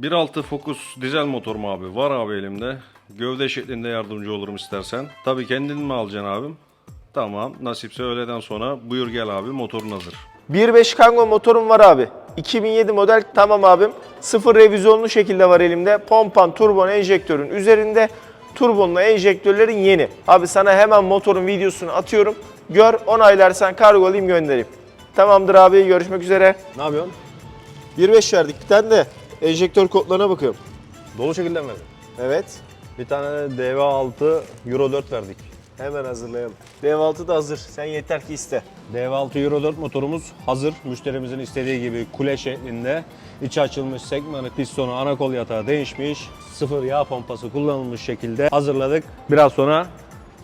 1.6 Focus dizel motorum abi. Var abi elimde. Gövde şeklinde yardımcı olurum istersen. Tabii kendin mi alacaksın abim? Tamam. Nasipse öğleden sonra buyur gel abi motorun hazır. 1.5 Kangoo motorum var abi. 2007 model tamam abim. Sıfır revizyonlu şekilde var elimde. Pompan, turbon, enjektörün üzerinde. Turbonla enjektörlerin yeni. Abi sana hemen motorun videosunu atıyorum. Gör onaylarsan kargolayayım göndereyim. Tamamdır abi görüşmek üzere. Ne yapıyorsun? 1.5 verdik bir tane de enjektör kodlarına bakıyorum. Dolu şekilde mi? Evet. Bir tane DV6 Euro 4 verdik. Hemen hazırlayalım. DV6 da hazır. Sen yeter ki iste. DV6 Euro 4 motorumuz hazır. Müşterimizin istediği gibi kule şeklinde. İçi açılmış sekmanı, pistonu, ana kol yatağı değişmiş. Sıfır yağ pompası kullanılmış şekilde hazırladık. Biraz sonra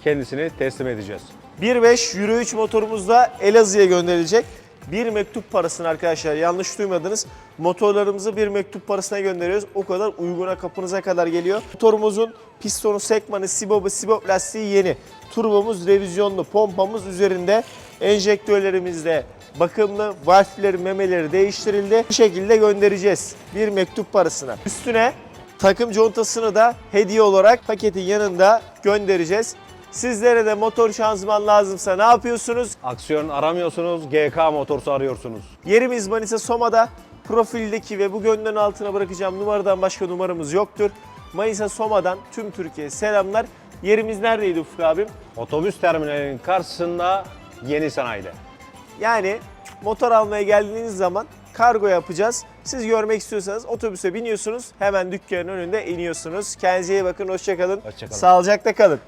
kendisini teslim edeceğiz. 1.5 Euro 3 motorumuz da Elazığ'a gönderilecek. Bir mektup parasını arkadaşlar yanlış duymadınız. Motorlarımızı bir mektup parasına gönderiyoruz. O kadar uyguna kapınıza kadar geliyor. Motorumuzun pistonu, sekmanı, sibobu, sibop lastiği yeni. Turbomuz revizyonlu, pompamız üzerinde. Enjektörlerimizde bakımlı, valfleri, memeleri değiştirildi. Bu şekilde göndereceğiz bir mektup parasına. Üstüne takım contasını da hediye olarak paketin yanında göndereceğiz. Sizlere de motor şanzıman lazımsa ne yapıyorsunuz? Aksiyon aramıyorsunuz, GK motorsu arıyorsunuz. Yerimiz Manisa Soma'da. Profildeki ve bu gönlün altına bırakacağım numaradan başka numaramız yoktur. Manisa Soma'dan tüm Türkiye selamlar. Yerimiz neredeydi Ufuk abim? Otobüs terminalinin karşısında yeni sanayide. Yani motor almaya geldiğiniz zaman kargo yapacağız. Siz görmek istiyorsanız otobüse biniyorsunuz. Hemen dükkanın önünde iniyorsunuz. Kendinize iyi bakın. Hoşçakalın. Hoşça kalın. Sağlıcakla kalın.